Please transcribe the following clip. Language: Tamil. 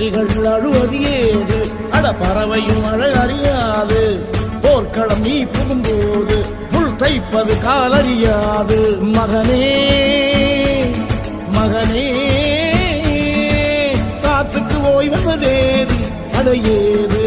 புலிகள் அழுவது ஏது? அட பறவையும் அழ அறியாது. போர்க்களம் நீ புகும்போது புல் தைப்பது காலறியாது மகனே மகனே காத்துக்கு ஓய்வதேது அட ஏது?